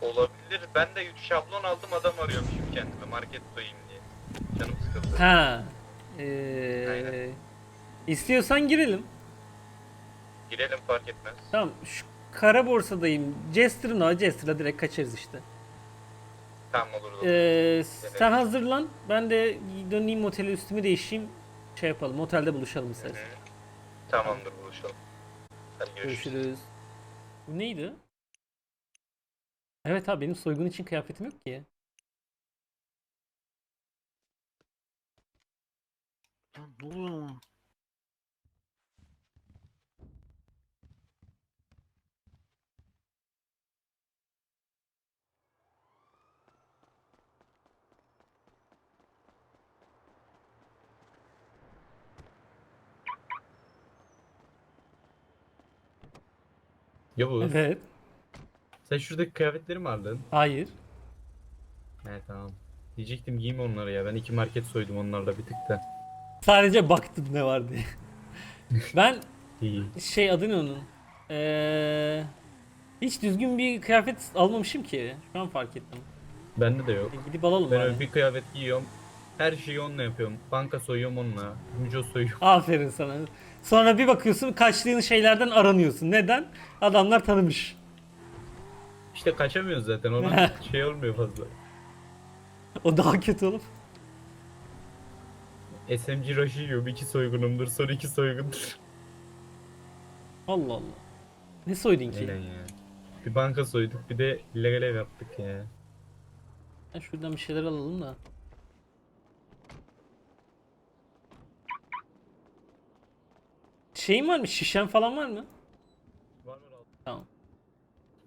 Olabilir. Ben de şablon aldım adam arıyormuşum kendime market soyayım diye. Canım sıkıldı. Ha. Ee, Aynen. istiyorsan girelim. Girelim fark etmez. Tamam şu kara borsadayım. Jester'ın o. Jester'la direkt kaçarız işte. Tamam olur olur. Ee, sen hazırlan. Ben de döneyim otele üstümü değişeyim. Şey yapalım. Otelde buluşalım Hı istersen. hı. Tamamdır buluşalım. Hadi görüşürüz. Görüşürüz. Bu neydi? Evet abi benim soygun için kıyafetim yok ki. Lan ne oluyor lan? Yavuz. Evet. Sen şuradaki kıyafetleri mi aldın? Hayır. He tamam. Diyecektim giyme onları ya. Ben iki market soydum onlarla bir tık da. Sadece baktım ne var diye. ben İyi. şey adı ne onun? Ee, hiç düzgün bir kıyafet almamışım ki. Şu an fark ettim. Bende de yok. E, Gidip alalım Ben bari. öyle bir kıyafet giyiyorum. Her şeyi onunla yapıyorum. Banka soyuyorum onunla. Müco soyuyorum. Aferin sana. Sonra bir bakıyorsun kaçtığın şeylerden aranıyorsun. Neden? Adamlar tanımış. İşte kaçamıyoruz zaten. Ona şey olmuyor fazla. O daha kötü oğlum. SMG rush yiyorum. iki soygunumdur. Son iki soygundur. Allah Allah. Ne soydun ki? Ya. Bir banka soyduk. Bir de illegal ev yaptık ya. Ya şuradan bir şeyler alalım da. Şeyin var mı? Şişen falan var mı? Var var al. Tamam.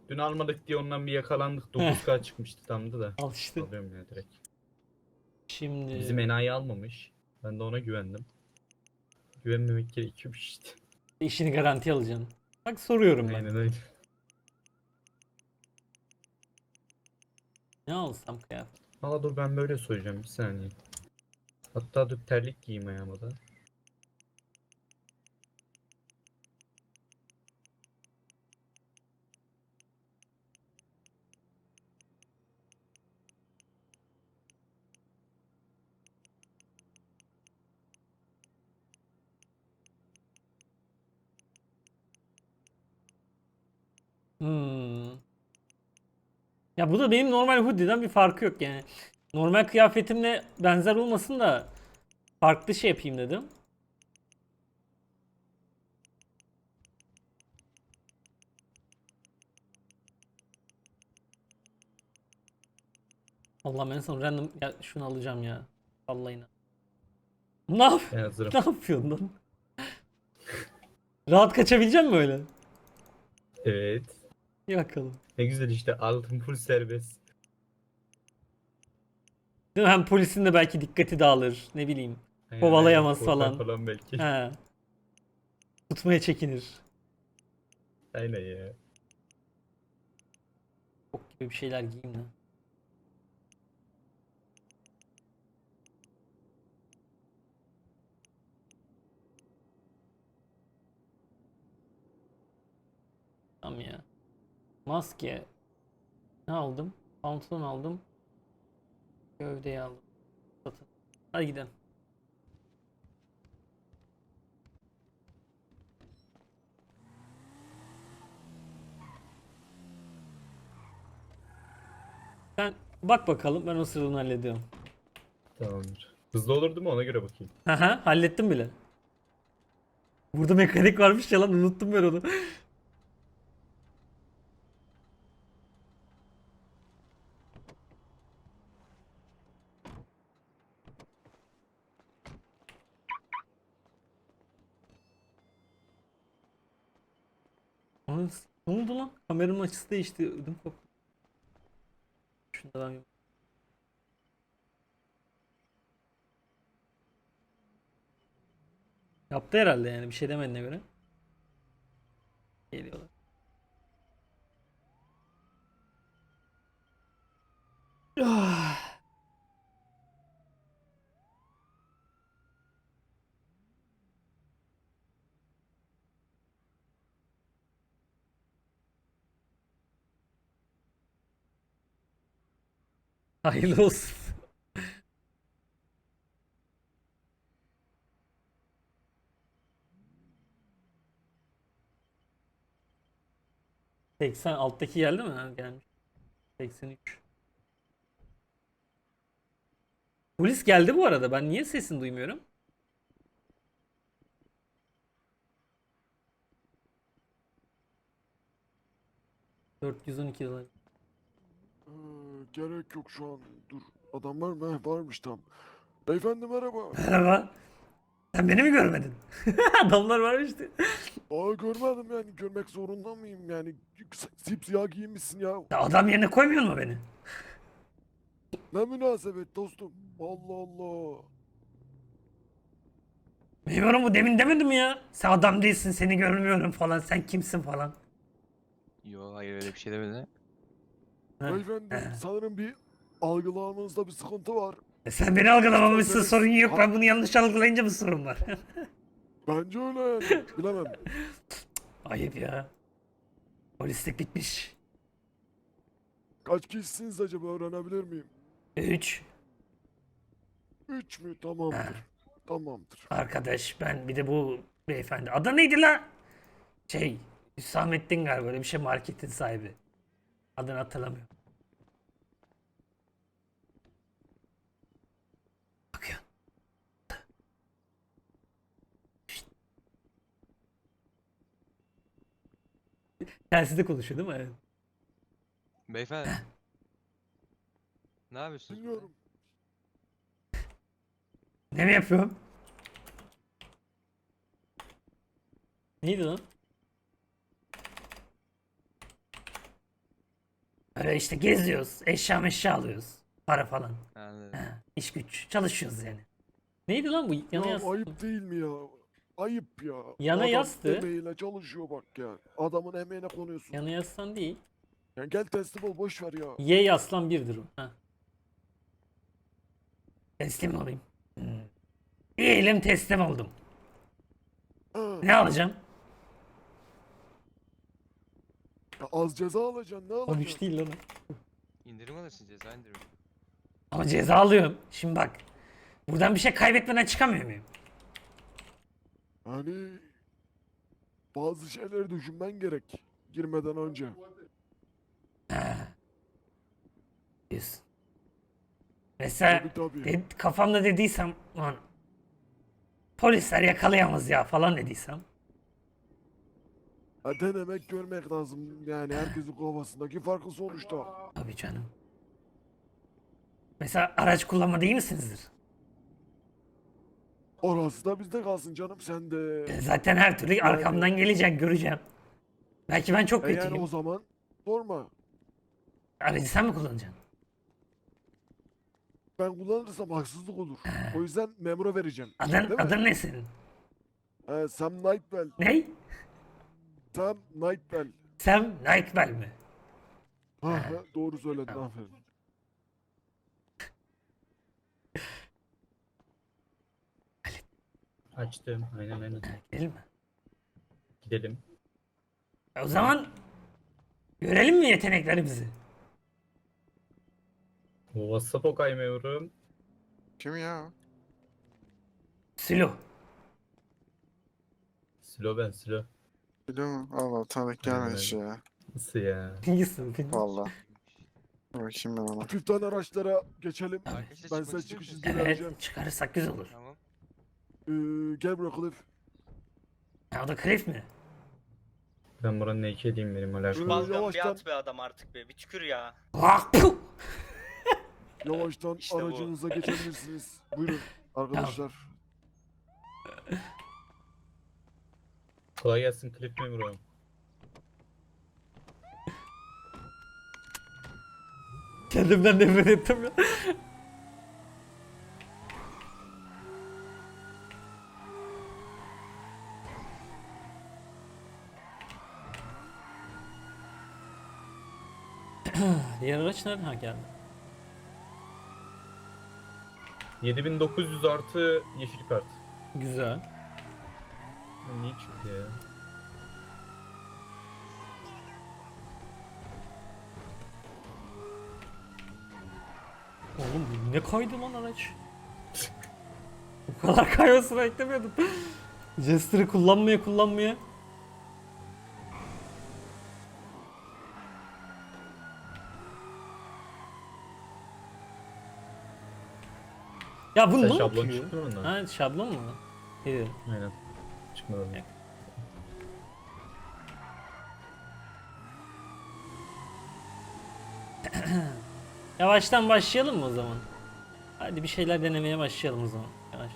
Dün almadık diye ondan bir yakalandık. 9K çıkmıştı tamdı da. Al işte. Alıyorum ya direkt. Şimdi Bizim enayi almamış. Ben de ona güvendim. Güvenmemek gerekiyormuş işte. işini garanti alacaksın. Bak soruyorum ben. Aynen öyle. Ne alsam kıyafet? Valla dur ben böyle soracağım bir saniye. Hatta dur terlik giyeyim ayağıma da. Hmm. Ya bu da benim normal hoodie'den bir farkı yok yani. Normal kıyafetimle benzer olmasın da farklı şey yapayım dedim. Allah'ım en son random ya şunu alacağım ya. Vallahi inan. Ne yap? Ben hazırım. Ne yapıyorsun lan? Rahat kaçabilecek mi öyle? Evet. İyi bakalım. Ne güzel işte aldım full serbest. Değil mi? Hem polisin de belki dikkati dağılır. Ne bileyim. Aynen, Kovalayamaz aynen. Korkar falan. falan belki. He. Tutmaya çekinir. Aynen ya. Çok gibi bir şeyler giyeyim de. Tamam ya. Maske. Ne aldım? Pantolon aldım. Gövdeyi aldım. Satın. Hadi gidelim. Sen bak bakalım ben o sırrını hallediyorum. Tamamdır. Hızlı olur değil mi ona göre bakayım. Haha hallettim bile. Burada mekanik varmış ya lan unuttum ben onu. Aa, Ne oldu lan? Kameranın açısı değişti. Ödüm koptu. Şunu da ben bir- Yaptı herhalde yani bir şey demediğine göre. Geliyorlar. Ah. Hayırlı olsun. Seksen alttaki geldi mi? Gelmiş. 83. Polis geldi bu arada. Ben niye sesini duymuyorum? ...412 dolar. Ee, gerek yok şu an. Dur. Adam var mı? Heh, varmış tam. Beyefendi merhaba. Merhaba. Sen beni mi görmedin? Adamlar varmıştı. Aa görmedim yani. Görmek zorunda mıyım yani? Sipsiyah giyinmişsin ya. Ya adam yerine koymuyor mu beni? Ne münasebet dostum. Allah Allah. Memurum bu demin demedim mi ya? Sen adam değilsin seni görmüyorum falan. Sen kimsin falan. Yo hayır öyle bir şey demedi. Beyefendi sanırım bir algılamanızda bir sıkıntı var. E sen beni algılamamışsın Evet. sorun yok. Ben bunu yanlış algılayınca mı sorun var? Bence öyle yani. Bilemem. Ayıp ya. Polislik bitmiş. Kaç kişisiniz acaba öğrenebilir miyim? 3. Üç mü? Tamamdır. Tamamdır. Arkadaş ben bir de bu beyefendi. Adı neydi la? Şey Hüsamettin galiba öyle bir şey marketin sahibi. Adını hatırlamıyorum. Bakıyor. Şşt. Telsizde konuşuyor değil mi? Evet. Beyefendi. ne yapıyorsunuz? Bilmiyorum. Ne mi yapıyorum? Neydi lan? Öyle işte geziyoruz. Eşya meşya alıyoruz. Para falan. Anladım. Ha, iş güç. Çalışıyoruz yani. Neydi lan bu? Yana ya yaz. ayıp değil mi ya? Ayıp ya. Yana Adam yazdı. emeğiyle çalışıyor bak ya. Adamın emeğine konuyorsun. Yana yazsan değil. Yani gel teslim ol boş ver ya. Y yaslan birdir o. Ha. Teslim olayım. Hmm. Diyelim teslim oldum. Ha, Ne alacağım? Ya az ceza alacaksın ne alacaksın? 13 değil lan. o. İndirim alırsın ceza indirim. Ama ceza alıyorum. Şimdi bak. Buradan bir şey kaybetmeden çıkamıyor muyum? Hani bazı şeyleri düşünmen gerek girmeden önce. Diyorsun. Mesela Tabii tabii. de- kafamda dediysem lan polisler yakalayamaz ya falan dediysem. Denemek görmek lazım yani herkesin kafasındaki farklı sonuçta. Tabii canım. Mesela araç kullanma iyi misinizdir? Orası da bizde kalsın canım sen de. E, Zaten her türlü arkamdan geleceksin göreceğim. Belki ben çok E yani kötüyüm. o zaman sorma. Aracı sen mi kullanacaksın? Ben kullanırsam haksızlık olur. O yüzden memura vereceğim. Adın, Değil mi? adın ne senin? He, Sam Nightbell. Ne? Sam Nightbell. Sam Nightbell mi? Ha, ha, doğru söyledin aferin. Açtım. Aynen aynen. Gidelim mi? Gidelim. E, O zaman görelim mi yeteneklerimizi? WhatsApp okay memurum. Kim ya? Silo. Silo ben Silo. Biliyor musun? Allah tanıdık gelmedi hiç ya. Nasıl ya? Bilgisayar. bilgisayar. Valla. Bakayım ben ona. Hafiften araçlara geçelim. Ben istiyor çıkış izni Evet vereceğim. çıkarırsak güzel olur. Tamam. Ee, gel buraya Cliff. Ha, o da Cliff mi? Ben buranın ne edeyim benim. Ee, Balgam yavaştan- bir at be adam artık be. Bir tükür ya. Ah, puh! Yavaştan İşte bu. aracınıza geçebilirsiniz. Buyurun arkadaşlar. Kolay gelsin Cliff memurum. Kendimden nefret ettim ya. Diğer araç nereden ha geldi? 7900 artı yeşil kart. Güzel. Niye çıktı ya? Oğlum ne kaydı lan araç? Bu kadar kaymasını beklemiyordum. Jester'ı kullanmaya kullanmaya. Ya bu Sen ne şablon yapıyor? çıktı mı ondan? Ha şablon mu? İyi. Aynen. Çıkmadı. Evet. Yavaştan başlayalım mı o zaman? Hadi bir şeyler denemeye başlayalım o zaman. Yavaş.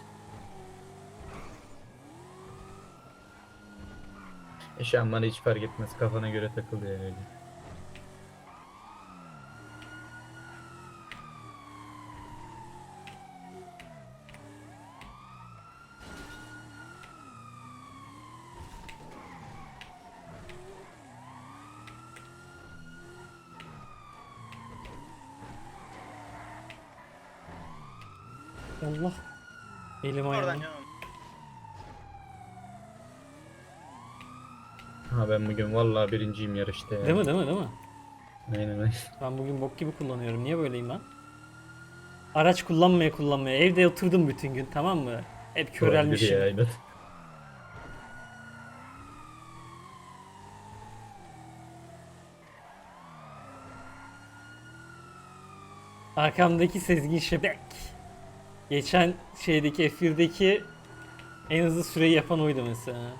E şu an bana hiç fark etmez. Kafana göre takıl yani Allah. Elim Oradan ayağım. canım. Ha ben bugün vallahi birinciyim yarışta ya. Değil mi değil mi değil mi? Aynen aynen. Ben bugün bok gibi kullanıyorum. Niye böyleyim ben? Araç kullanmaya kullanmaya. Evde oturdum bütün gün tamam mı? Hep Olabilir körelmişim. ya, aynen. Arkamdaki Sezgin Şebek. Geçen şeydeki F1'deki en hızlı süreyi yapan oydu mesela.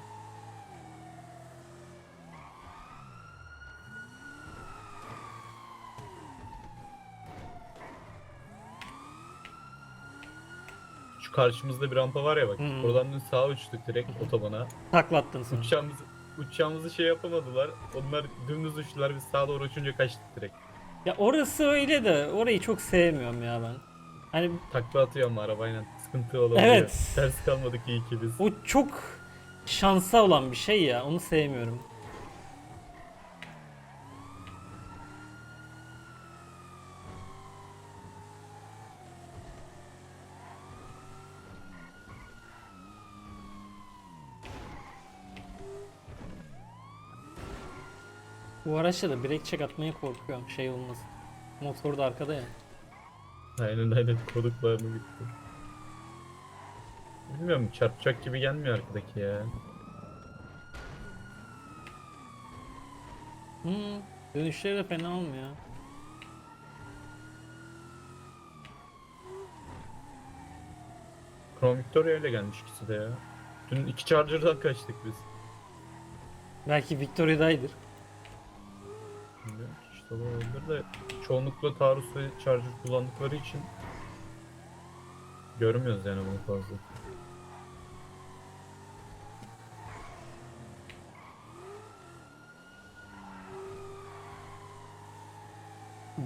Şu karşımızda bir rampa var ya bak. Hmm. Oradan dün sağa uçtuk direkt otobana. Taklattın sonra. Uçağımızı, uçağımızı şey yapamadılar. Onlar dümdüz uçtular biz sağa doğru uçunca kaçtık direkt. Ya orası öyle de orayı çok sevmiyorum ya ben. Hani Takla atıyor ama arabayla. Sıkıntı olabiliyor. Evet. Ters kalmadık iyi ki biz. o çok şansa olan bir şey ya. Onu sevmiyorum. Bu araçta da brake check atmaya korkuyorum şey olmasın. Motor da arkada ya. Aynen aynen koduklar mı gitti. Bilmiyorum çarpacak gibi gelmiyor arkadaki ya. Hmm, dönüşleri de fena olmuyor. Chrome Victoria ile gelmiş ikisi de ya. Dün iki Charger'dan kaçtık biz. Belki Victoria'daydır. İşte olabilir de çoğunlukla taarruz ve Charger kullandıkları için görmüyoruz yani bunu fazla.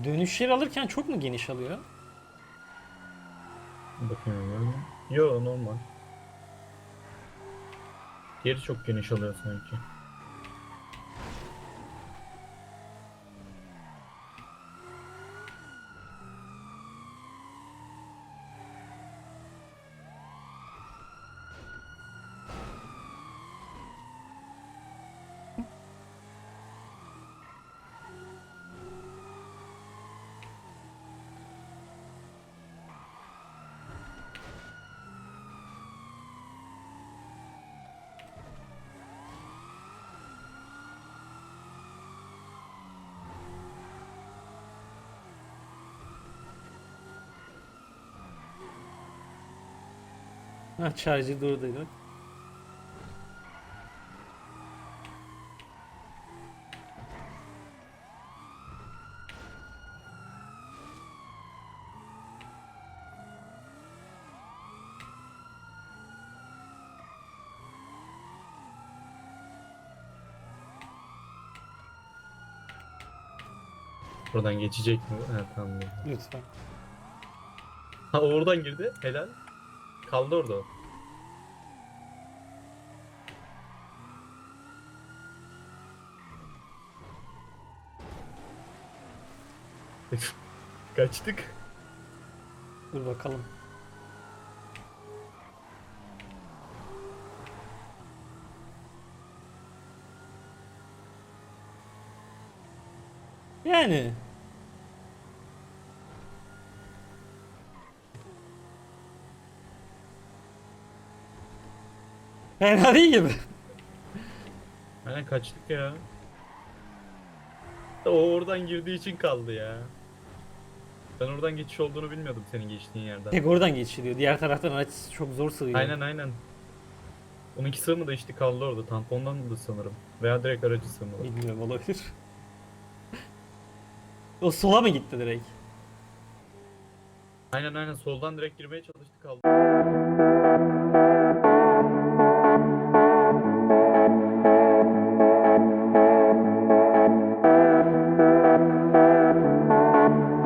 Dönüşleri alırken çok mu geniş alıyor? Bakıyorum yani. Yo normal. Diğeri çok geniş alıyor sanki. Ha charger buradaydı. Buradan geçecek mi? Evet tamam. Lütfen. Ha oradan girdi. Helal. Kaldı orada o. Kaçtık. Dur bakalım. Yani Fena değil gibi. Aynen kaçtık ya. O oradan girdiği için kaldı ya. Ben oradan geçiş olduğunu bilmiyordum senin geçtiğin yerden. Tek oradan geçiliyor. Diğer taraftan araç çok zor sığıyor. Aynen aynen. Onunki sığmadı işte kaldı orada. Tampondan da sanırım. Veya direkt aracı sığmadı. Bilmiyorum olabilir. o sola mı gitti direkt? Aynen aynen soldan direkt girmeye çalıştı kaldı.